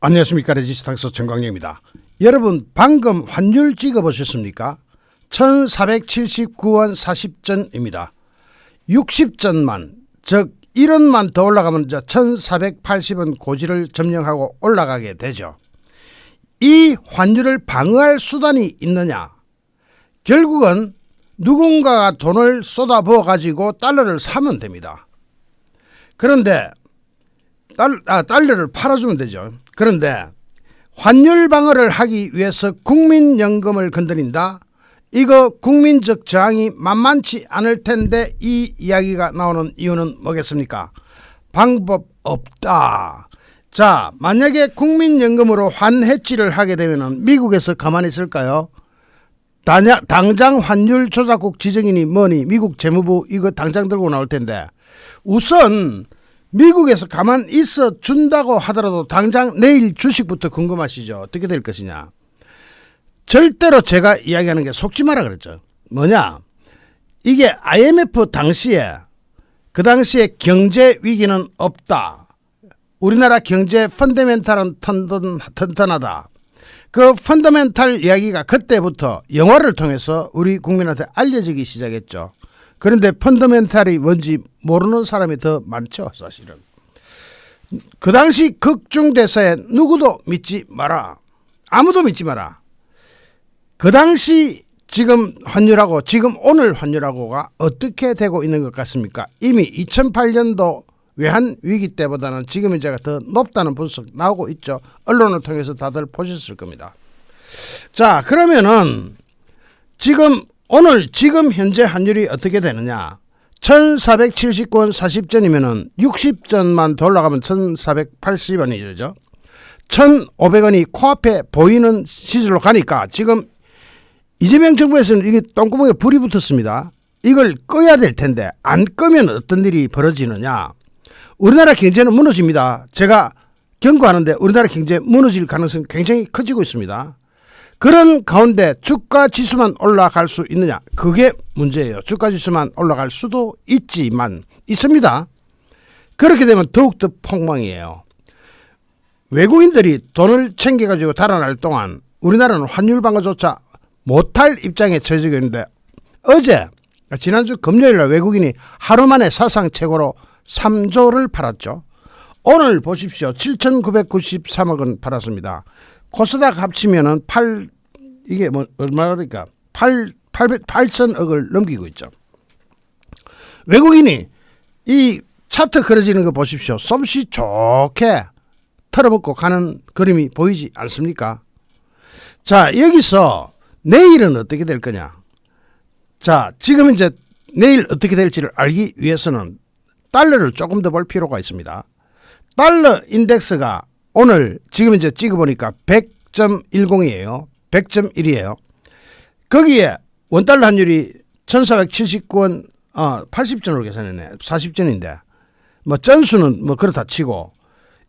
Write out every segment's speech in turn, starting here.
안녕하십니까 레지스탕스 정광영입니다. 여러분 방금 환율 찍어보셨습니까? 1479원 40전입니다. 60전만 즉 1원만 더 올라가면 이제 1480원 고지를 점령하고 올라가게 되죠. 이 환율을 방어할 수단이 있느냐? 결국은 누군가가 돈을 쏟아부어 가지고 달러를 사면 됩니다. 그런데 달, 아, 달러를 팔아주면 되죠. 그런데 환율 방어를 하기 위해서 국민연금을 건드린다. 이거 국민적 저항이 만만치 않을 텐데 이 이야기가 나오는 이유는 뭐겠습니까? 방법 없다. 자, 만약에 국민연금으로 환해지를 하게 되면 미국에서 가만히 있을까요? 다냐, 당장 환율 조작국 지정인이 뭐니 미국 재무부 이거 당장 들고 나올 텐데 우선 미국에서 가만 있어 준다고 하더라도 당장 내일 주식부터 궁금하시죠? 어떻게 될 것이냐? 절대로 제가 이야기하는 게 속지 마라 그랬죠. 뭐냐? 이게 IMF 당시에 그 당시에 경제 위기는 없다. 우리나라 경제 펀더멘탈은 튼튼, 튼튼하다. 그 펀더멘탈 이야기가 그때부터 영화를 통해서 우리 국민한테 알려지기 시작했죠. 그런데 펀더멘탈이 뭔지 모르는 사람이 더 많죠, 사실은. 그 당시 극중 대사에 누구도 믿지 마라. 아무도 믿지 마라. 그 당시 지금 환율하고 지금 오늘 환율하고가 어떻게 되고 있는 것 같습니까? 이미 2008년도 외환 위기 때보다는 지금 이제가 더 높다는 분석 나오고 있죠. 언론을 통해서 다들 보셨을 겁니다. 자, 그러면은 지금 오늘 지금 현재 환율이 어떻게 되느냐? 1479원 40전이면은 60전만 더 올라가면 1480원이 되죠. 1,500원이 코앞에 보이는 시절로 가니까 지금 이재명 정부에서는 이게 똥구멍에 불이 붙었습니다. 이걸 꺼야 될 텐데 안 끄면 어떤 일이 벌어지느냐? 우리나라 경제는 무너집니다. 제가 경고하는데 우리나라 경제 무너질 가능성이 굉장히 커지고 있습니다. 그런 가운데 주가 지수만 올라갈 수 있느냐? 그게 문제예요. 주가 지수만 올라갈 수도 있지만 있습니다. 그렇게 되면 더욱더 폭망이에요. 외국인들이 돈을 챙겨가지고 달아날 동안 우리나라는 환율 방어조차 못할 입장에 처해지고 있는데 어제 지난주 금요일날 외국인이 하루 만에 사상 최고로 3조를 팔았죠. 오늘 보십시오. 7,993억 원 팔았습니다. 코스닥 합치면은 8 이게 뭐 얼마나 됩니까? 8 800 8천억을 넘기고 있죠. 외국인이 이 차트 그려지는 거 보십시오. 솜씨 좋게 털어먹고 가는 그림이 보이지 않습니까? 자, 여기서 내일은 어떻게 될 거냐? 자, 지금 이제 내일 어떻게 될지를 알기 위해서는 달러를 조금 더 볼 필요가 있습니다. 달러 인덱스가 오늘 지금 이제 찍어보니까 100.10이에요. 100.1이에요. 거기에 원달러 환율이 1479원 어, 80전으로 계산했네. 40전인데 뭐 전수는 뭐 그렇다 치고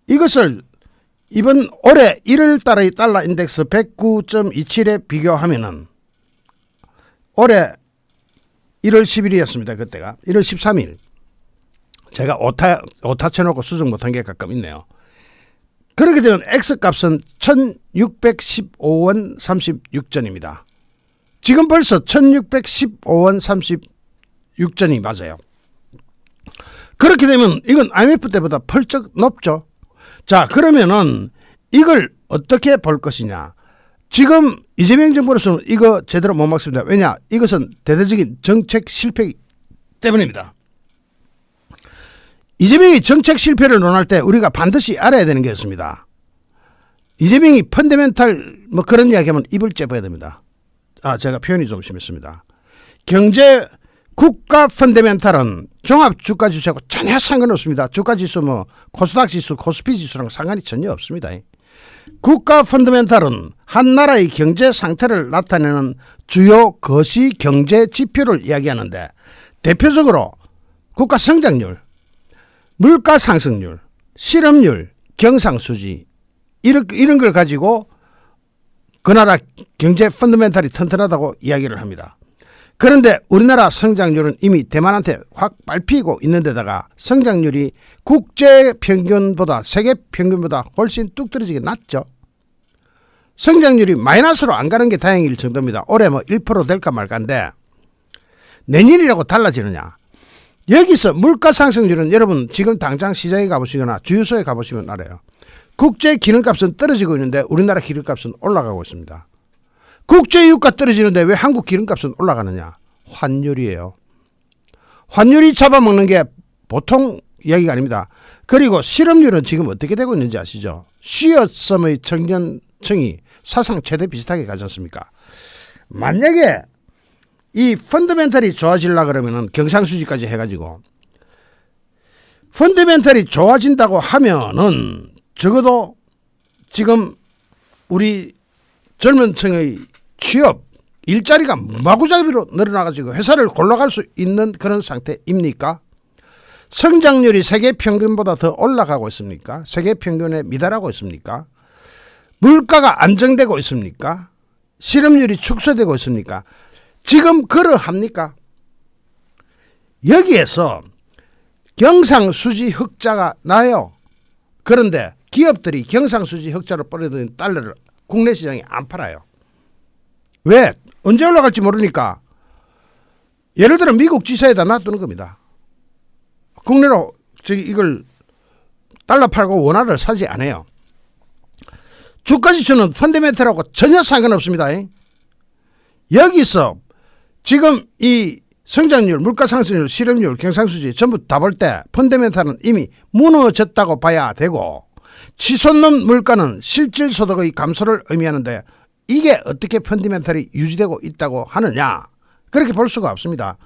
이것을 이번 올해 1월 달의 달러 인덱스 109.27에 비교하면은 올해 1월 10일이었습니다. 그때가 1월 13일 제가 오타 오타 쳐놓고 수정 못한 게 가끔 있네요. 그렇게 되면 X 값은 1615원 36전입니다. 지금 벌써 1615원 36전이 맞아요. 그렇게 되면 이건 IMF 때보다 펄쩍 높죠. 자, 그러면은 이걸 어떻게 볼 것이냐. 지금 이재명 정부로서는 이거 제대로 못 막습니다. 왜냐? 이것은 대대적인 정책 실패 때문입니다. 이재명이 정책 실패를 논할 때 우리가 반드시 알아야 되는 게 있습니다. 이재명이 펀더멘탈 뭐 그런 이야기하면 입을 째봐야 됩니다. 아 제가 표현이 좀 심했습니다. 경제 국가 펀더멘탈은 종합 주가 지수하고 전혀 상관없습니다. 주가 지수 뭐 코스닥 지수, 코스피 지수랑 상관이 전혀 없습니다. 국가 펀더멘탈은 한 나라의 경제 상태를 나타내는 주요 거시 경제 지표를 이야기하는데 대표적으로 국가 성장률, 물가 상승률, 실업률, 경상수지 이런 이런 걸 가지고 그 나라 경제 펀더멘탈이 튼튼하다고 이야기를 합니다. 그런데 우리나라 성장률은 이미 대만한테 확 밟히고 있는 데다가 성장률이 국제 평균보다 세계 평균보다 훨씬 뚝 떨어지게 낮죠. 성장률이 마이너스로 안 가는 게 다행일 정도입니다. 올해 뭐 1% 될까 말까인데 내년이라고 달라지느냐? 여기서 물가 상승률은 여러분 지금 당장 시장에 가보시거나 주유소에 가보시면 알아요. 국제 기름값은 떨어지고 있는데 우리나라 기름값은 올라가고 있습니다. 국제 유가 떨어지는데 왜 한국 기름값은 올라가느냐? 환율이에요. 환율이 잡아먹는 게 보통 이야기가 아닙니다. 그리고 실업률은 지금 어떻게 되고 있는지 아시죠? 쉬어섬의 청년층이 사상 최대 비슷하게 가지 않습니까? 만약에 이 펀더멘탈이 좋아지려 그러면은 경상수지까지 해가지고 펀더멘탈이 좋아진다고 하면은 적어도 지금 우리 젊은 층의 취업 일자리가 마구잡이로 늘어나가지고 회사를 골라갈 수 있는 그런 상태입니까? 성장률이 세계 평균보다 더 올라가고 있습니까? 세계 평균에 미달하고 있습니까? 물가가 안정되고 있습니까? 실업률이 축소되고 있습니까? 지금 그러합니까? 여기에서 경상수지 흑자가 나요. 그런데 기업들이 경상수지 흑자로 벌어들인 달러를 국내 시장에 안 팔아요. 왜? 언제 올라갈지 모르니까 예를 들어 미국 지사에다 놔두는 겁니다. 국내로 저기 이걸 달러 팔고 원화를 사지 않아요. 주가 지수는 펀드멘트하고 전혀 상관없습니다. 여기서 지금 이 성장률, 물가 상승률, 실업률, 경상수지 전부 다 볼 때 펀드멘탈은 이미 무너졌다고 봐야 되고 치솟는 물가는 실질 소득의 감소를 의미하는데 이게 어떻게 펀디멘탈이 유지되고 있다고 하느냐 그렇게 볼 수가 없습니다.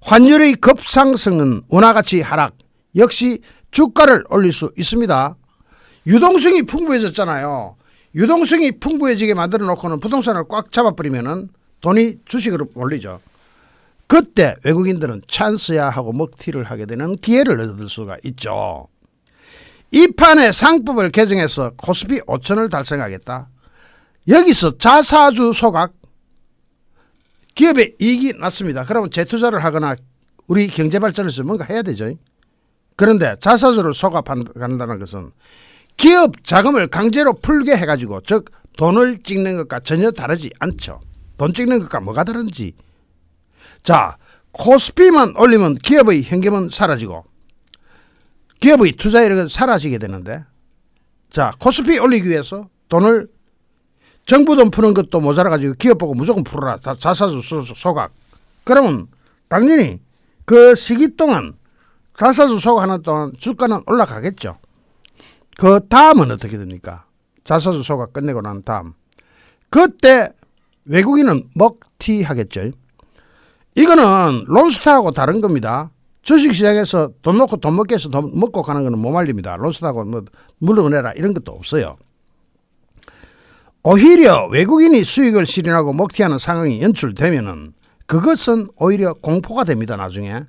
환율의 급상승은 원화가치 하락 역시 주가를 올릴 수 있습니다. 유동성이 풍부해졌잖아요. 유동성이 풍부해지게 만들어 놓고는 부동산을 꽉 잡아버리면은 돈이 주식으로 몰리죠. 그때 외국인들은 찬스야 하고 먹튀를 하게 되는 기회를 얻을 수가 있죠. 이 판에 상법을 개정해서 코스피 5천을 달성하겠다. 여기서 자사주 소각 기업의 이익이 났습니다. 그러면 재투자를 하거나 우리 경제 발전을 위해서 뭔가 해야 되죠. 그런데 자사주를 소각한다는 것은 기업 자금을 강제로 풀게 해가지고 즉 돈을 찍는 것과 전혀 다르지 않죠. 돈 찍는 것과 뭐가 다른지. 자 코스피만 올리면 기업의 현금은 사라지고 기업의 투자율은 사라지게 되는데 자 코스피 올리기 위해서 돈을 정부 돈 푸는 것도 모자라 가지고 기업 보고 무조건 풀어라. 자사주 소각. 그러면 당연히 그 시기 동안 자사주 소각 하는 동안 주가는 올라가겠죠. 그 다음은 어떻게 됩니까? 자사주 소각 끝내고 난 다음. 그때 외국인은 먹튀 하겠죠. 이거는 론스타하고 다른 겁니다. 주식시장에서 돈 놓고 돈 먹기 위해서 돈 먹고 가는 거는 못 말립니다. 론스타하고 뭐 물어내라 이런 것도 없어요. 오히려 외국인이 수익을 실현하고 먹튀하는 상황이 연출되면은 그것은 오히려 공포가 됩니다. 나중에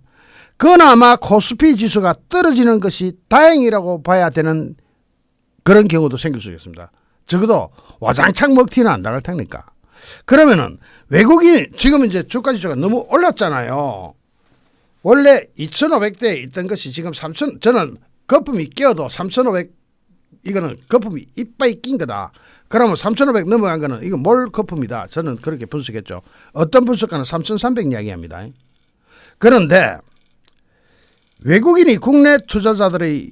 그나마 코스피 지수가 떨어지는 것이 다행이라고 봐야 되는 그런 경우도 생길 수 있습니다. 적어도 와장창 먹튀는 안 당할 테니까. 그러면은 외국인 지금 이제 주가 지 수가 너무 올랐잖아요. 원래 2,500대에 있던 것이 지금 3,000 저는 거품이 끼어도 3,500 이거는 거품이 이빨이 낀 거다. 그러면 3,500 넘어간 거는 이거 몰 거품이다. 저는 그렇게 분석했죠. 어떤 분석가는 3,300 이야기합니다. 그런데 외국인이 국내 투자자들의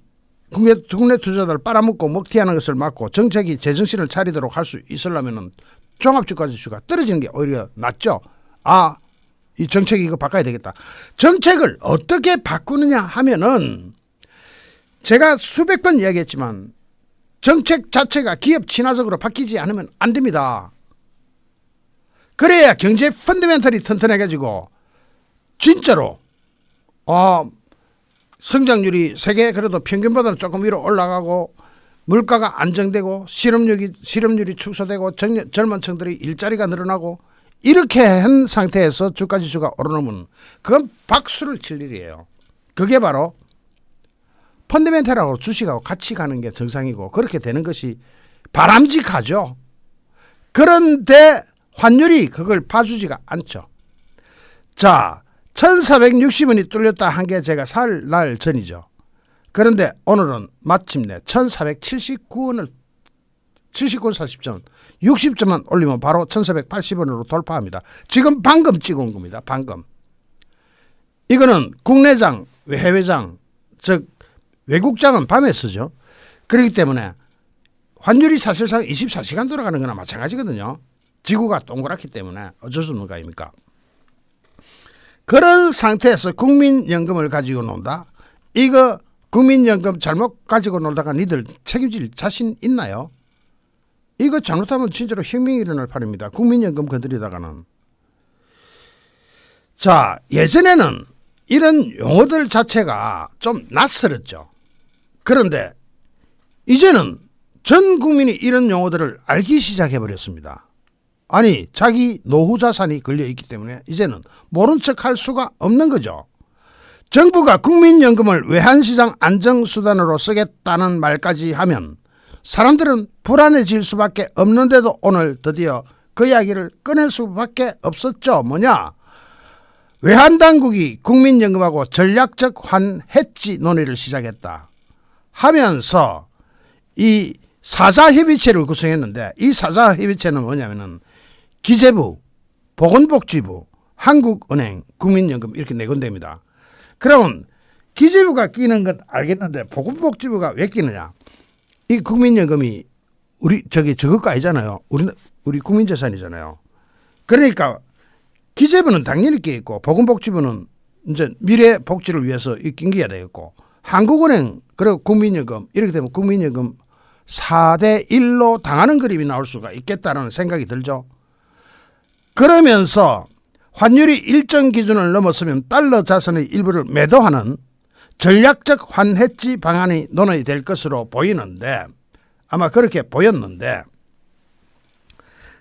국내, 국내 투자자를 빨아먹고 먹튀하는 것을 막고 정책이 제정신을 차리도록 할 수 있으려면 종합주가 지수가 떨어지는 게 오히려 낫죠. 아, 이 정책 이거 바꿔야 되겠다. 정책을 어떻게 바꾸느냐 하면은 제가 수백 번 이야기했지만 정책 자체가 기업 친화적으로 바뀌지 않으면 안 됩니다. 그래야 경제 펀드멘털이 튼튼해가지고 진짜로 어, 성장률이 세계 그래도 평균보다는 조금 위로 올라가고 물가가 안정되고 실업률이 실업률이 축소되고 정, 젊은 층들이 일자리가 늘어나고 이렇게 한 상태에서 주가 지수가 오르면 그건 박수를 칠 일이에요. 그게 바로 펀드멘탈하고 주식하고 같이 가는 게 정상이고 그렇게 되는 것이 바람직하죠. 그런데 환율이 그걸 봐주지가 않죠. 자, 1460원이 뚫렸다 한 게 제가 살 날 전이죠. 그런데 오늘은 마침내 1479원을 79원 40점, 60점만 올리면 바로 1480원으로 돌파합니다. 지금 방금 찍은 겁니다. 방금. 이거는 국내장, 해외장, 즉 외국장은 밤에 쓰죠. 그렇기 때문에 환율이 사실상 24시간 돌아가는 거나 마찬가지거든요. 지구가 동그랗기 때문에 어쩔 수 없는 거 아닙니까? 그런 상태에서 국민연금을 가지고 논다. 이거 국민연금 잘못 가지고 놀다가 니들 책임질 자신 있나요? 이거 잘못하면 진짜로 혁명이 일어날 판입니다. 국민연금 건드리다가는. 자, 예전에는 이런 용어들 자체가 좀 낯설었죠. 그런데 이제는 전 국민이 이런 용어들을 알기 시작해 버렸습니다. 아니, 자기 노후 자산이 걸려 있기 때문에 이제는 모른 척 할 수가 없는 거죠. 정부가 국민연금을 외환시장 안정수단으로 쓰겠다는 말까지 하면 사람들은 불안해질 수밖에 없는데도 오늘 드디어 그 이야기를 꺼낼 수밖에 없었죠. 뭐냐? 외환당국이 국민연금하고 전략적 환해지 논의를 시작했다. 하면서 이 사자협의체를 구성했는데 이 사자협의체는 뭐냐면은 기재부, 보건복지부, 한국은행, 국민연금 이렇게 네 군데입니다. 그러면 기재부가 끼는 건 알겠는데 보건복지부가 왜 끼느냐? 이 국민연금이 우리 저기 저것가 아니잖아요. 우리 우리 국민재산이잖아요. 그러니까 기재부는 당연히 끼 있고 보건복지부는 이제 미래 복지를 위해서 이 끼야 되겠고 한국은행 그리고 국민연금 이렇게 되면 국민연금 4대 1로 당하는 그림이 나올 수가 있겠다는 생각이 들죠. 그러면서 환율이 일정 기준을 넘었으면 달러 자산의 일부를 매도하는 전략적 환해지 방안이 논의될 것으로 보이는데 아마 그렇게 보였는데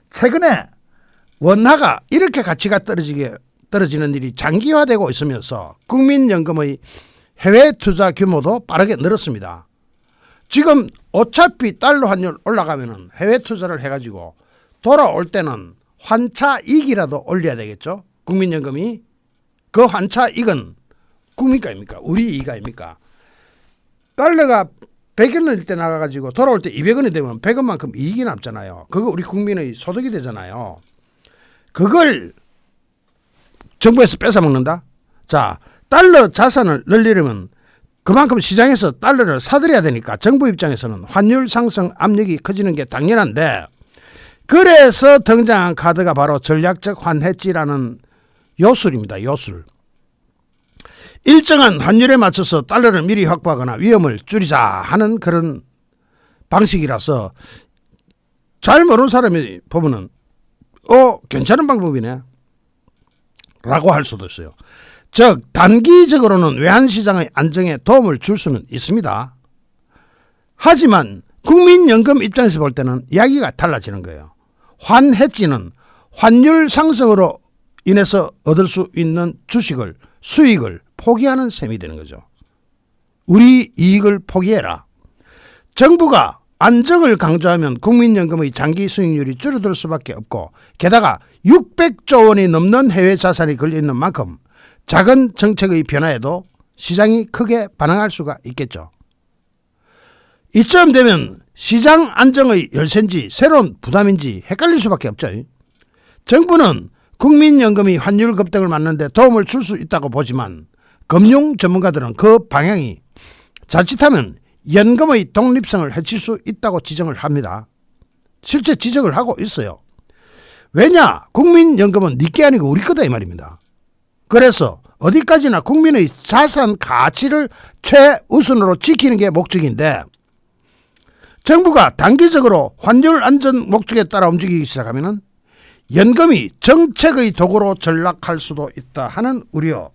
최근에 원화가 이렇게 가치가 떨어지게 떨어지는 일이 장기화되고 있으면서 국민연금의 해외 투자 규모도 빠르게 늘었습니다. 지금 어차피 달러 환율 올라가면은 해외 투자를 해가지고 돌아올 때는 환차 이익이라도 올려야 되겠죠. 국민연금이 그 환차 이익은 국민가 아닙니까? 우리 이익 아닙니까? 달러가 100원일 때 나가가지고 돌아올 때 200원이 되면 100원만큼 이익이 남잖아요. 그거 우리 국민의 소득이 되잖아요. 그걸 정부에서 뺏어 먹는다? 자, 달러 자산을 늘리려면 그만큼 시장에서 달러를 사들여야 되니까 정부 입장에서는 환율 상승 압력이 커지는 게 당연한데 그래서 등장한 카드가 바로 전략적 환해지라는 요술입니다. 요술. 일정한 환율에 맞춰서 달러를 미리 확보하거나 위험을 줄이자 하는 그런 방식이라서 잘 모르는 사람이 보면은 어 괜찮은 방법이네 라고 할 수도 있어요. 즉 단기적으로는 외환시장의 안정에 도움을 줄 수는 있습니다. 하지만 국민연금 입장에서 볼 때는 이야기가 달라지는 거예요. 환해지는 환율 상승으로 인해서 얻을 수 있는 주식을 수익을 포기하는 셈이 되는 거죠. 우리 이익을 포기해라. 정부가 안정을 강조하면 국민연금의 장기 수익률이 줄어들 수밖에 없고 게다가 600조 원이 넘는 해외 자산이 걸려 있는 만큼 작은 정책의 변화에도 시장이 크게 반응할 수가 있겠죠. 이쯤 되면 시장 안정의 열쇠인지 새로운 부담인지 헷갈릴 수밖에 없죠. 정부는 국민연금이 환율 급등을 막는데 도움을 줄 수 있다고 보지만 금융 전문가들은 그 방향이 자칫하면 연금의 독립성을 해칠 수 있다고 지적을 합니다. 실제 지적을 하고 있어요. 왜냐? 국민연금은 니게 아니고 우리 거다 이 말입니다. 그래서 어디까지나 국민의 자산 가치를 최우선으로 지키는 게 목적인데 정부가 단기적으로 환율 안전 목적에 따라 움직이기 시작하면 연금이 정책의 도구로 전락할 수도 있다 하는 우려.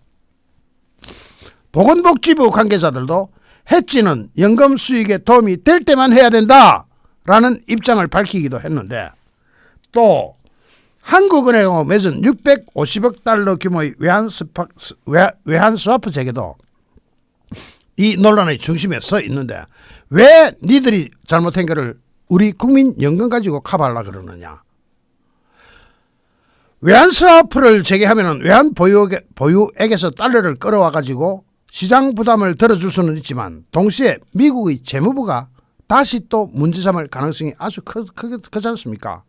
보건복지부 관계자들도 해지는 연금 수익에 도움이 될 때만 해야 된다 라는 입장을 밝히기도 했는데 또 한국은행하고 맺은 650억 달러 규모의 외환 스파, 외환 스와프 제도도 이 논란의 중심에 서 있는데 왜 니들이 잘못한 거를 우리 국민 연금 가지고 커버하려 그러느냐? 외환 스와프를 재개하면 외환 보유액, 보유액에서 달러를 끌어와 가지고 시장 부담을 들어줄 수는 있지만 동시에 미국의 재무부가 다시 또 문제 삼을 가능성이 아주 크, 크, 크지 않습니까?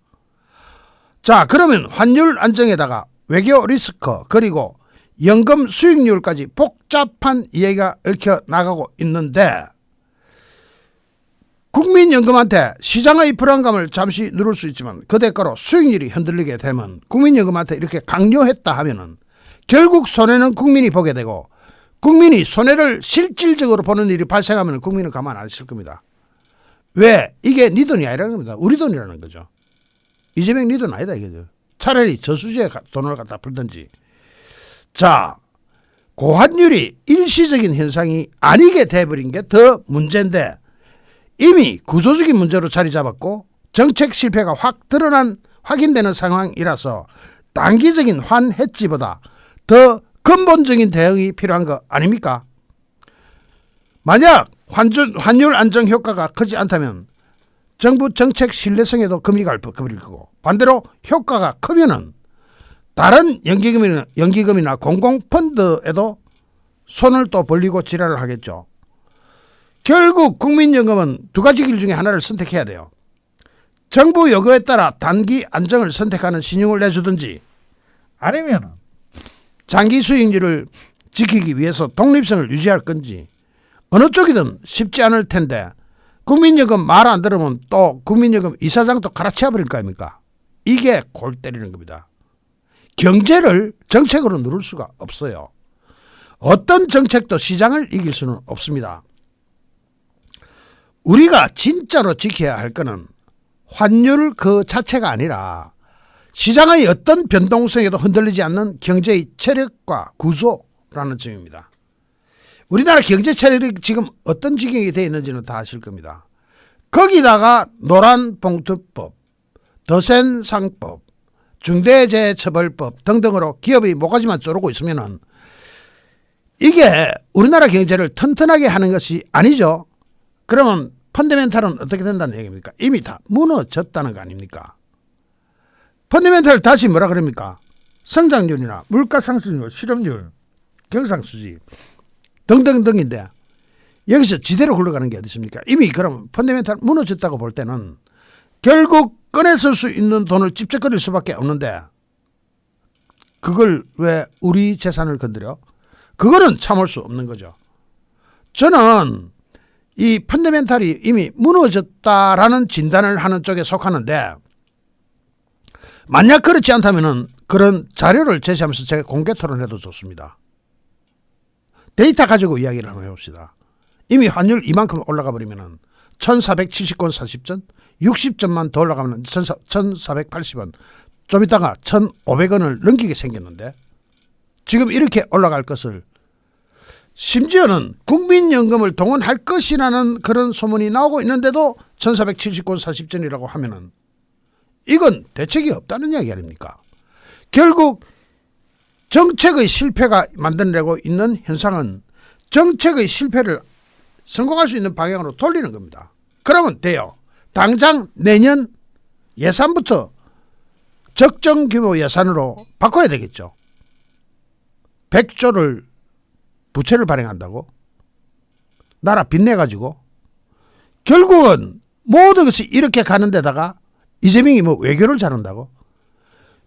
자 그러면 환율 안정에다가 외교 리스크 그리고 연금 수익률까지 복잡한 이야기가 얽혀 나가고 있는데 국민연금한테 시장의 불안감을 잠시 누를 수 있지만 그 대가로 수익률이 흔들리게 되면 국민연금한테 이렇게 강요했다 하면은 결국 손해는 국민이 보게 되고 국민이 손해를 실질적으로 보는 일이 발생하면 국민은 가만 안 있을 겁니다. 왜? 이게 네 돈이 아니라는 겁니다. 우리 돈이라는 거죠. 이재명 네 돈 아니다 이거죠. 차라리 저수지에 가- 돈을 갖다 풀든지. 자, 고환율이 일시적인 현상이 아니게 돼버린 게 더 문제인데 이미 구조적인 문제로 자리 잡았고 정책 실패가 확 드러난 확인되는 상황이라서 단기적인 환해지보다 더 근본적인 대응이 필요한 거 아닙니까? 만약 환주, 환율 안정 효과가 크지 않다면 정부 정책 신뢰성에도 금이 갈 거고 반대로 효과가 크면은 다른 연기금이나, 연기금이나 공공펀드에도 손을 또 벌리고 지랄을 하겠죠. 결국 국민연금은 두 가지 길 중에 하나를 선택해야 돼요. 정부 요구에 따라 단기 안정을 선택하는 신용을 내주든지 아니면은 장기 수익률을 지키기 위해서 독립성을 유지할 건지 어느 쪽이든 쉽지 않을 텐데 국민연금 말 안 들으면 또 국민연금 이사장도 갈아치워 버릴 거 아닙니까? 이게 골 때리는 겁니다. 경제를 정책으로 누를 수가 없어요. 어떤 정책도 시장을 이길 수는 없습니다. 우리가 진짜로 지켜야 할 거는 환율 그 자체가 아니라 시장의 어떤 변동성에도 흔들리지 않는 경제의 체력과 구조라는 점입니다. 우리나라 경제 체력이 지금 어떤 지경이 되어 있는지는 다 아실 겁니다. 거기다가 노란 봉투법, 더센 상법, 중대재해처벌법 등등으로 기업이 목까지만 쪼르고 있으면은 이게 우리나라 경제를 튼튼하게 하는 것이 아니죠. 그러면 펀더멘탈은 어떻게 된다는 얘기입니까? 이미 다 무너졌다는 거 아닙니까? 펀더멘탈 다시 뭐라 그럽니까? 성장률이나 물가 상승률, 실업률, 경상수지 등등등인데 여기서 지대로 굴러가는 게 어디 있습니까? 이미 그럼 펀더멘탈 무너졌다고 볼 때는 결국 꺼내 쓸 수 있는 돈을 찝쩍거릴 수밖에 없는데 그걸 왜 우리 재산을 건드려? 그거는 참을 수 없는 거죠. 저는 이 펀더멘탈이 이미 무너졌다라는 진단을 하는 쪽에 속하는데 만약 그렇지 않다면은 그런 자료를 제시하면서 제가 공개 토론해도 좋습니다. 데이터 가지고 이야기를 한번 해봅시다. 이미 환율 이만큼 올라가 버리면은 1470권 40전, 60전만 더 올라가면 1480원, 좀 있다가 1500원을 넘기게 생겼는데 지금 이렇게 올라갈 것을 심지어는 국민연금을 동원할 것이라는 그런 소문이 나오고 있는데도 1470권 40전이라고 하면은 이건 대책이 없다는 이야기 아닙니까? 결국 정책의 실패가 만들어내고 있는 현상은 정책의 실패를 성공할 수 있는 방향으로 돌리는 겁니다. 그러면 돼요. 당장 내년 예산부터 적정 규모 예산으로 바꿔야 되겠죠. 100조를 부채를 발행한다고? 나라 빚내가지고? 결국은 모든 것이 이렇게 가는 데다가 이재명이 뭐 외교를 잘한다고?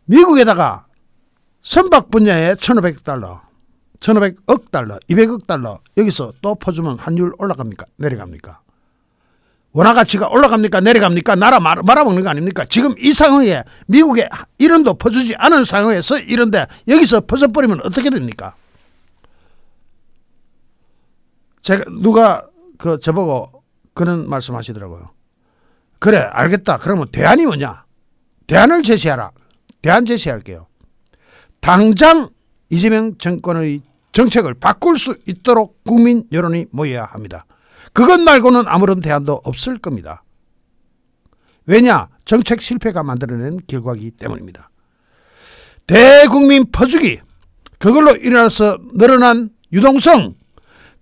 미국에다가 선박 분야에 1,500달러, 1,500억 달러, 200억 달러 여기서 또 퍼주면 환율 올라갑니까? 내려갑니까? 원화 가치가 올라갑니까? 내려갑니까? 나라 말, 말아먹는 거 아닙니까? 지금 이 상황에 미국에 이런도 퍼주지 않은 상황에서 이런데 여기서 퍼져버리면 어떻게 됩니까? 제가 누가 그 저보고 그런 말씀하시더라고요. 그래 알겠다. 그러면 대안이 뭐냐? 대안을 제시하라. 대안 제시할게요. 당장 이재명 정권의 정책을 바꿀 수 있도록 국민 여론이 모여야 합니다. 그것 말고는 아무런 대안도 없을 겁니다. 왜냐? 정책 실패가 만들어낸 결과이기 때문입니다. 대국민 퍼주기 그걸로 일어나서 늘어난 유동성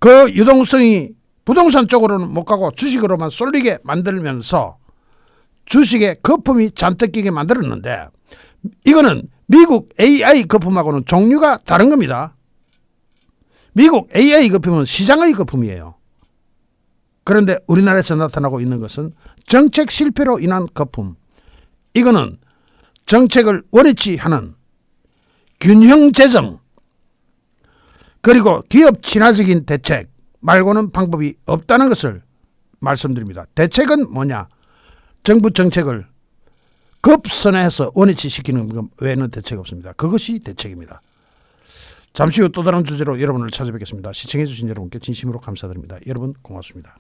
그 유동성이 부동산 쪽으로는 못 가고 주식으로만 쏠리게 만들면서 주식에 거품이 잔뜩 끼게 만들었는데 이거는 미국 AI 거품하고는 종류가 다른 겁니다. 미국 AI 거품은 시장의 거품이에요. 그런데 우리나라에서 나타나고 있는 것은 정책 실패로 인한 거품. 이거는 정책을 원위치 하는 균형 재정 그리고 기업 친화적인 대책 말고는 방법이 없다는 것을 말씀드립니다. 대책은 뭐냐? 정부 정책을 급선회해서 원위치 시키는 것 외에는 대책 없습니다. 그것이 대책입니다. 잠시 후 또 다른 주제로 여러분을 찾아뵙겠습니다. 시청해 주신 여러분께 진심으로 감사드립니다. 여러분 고맙습니다.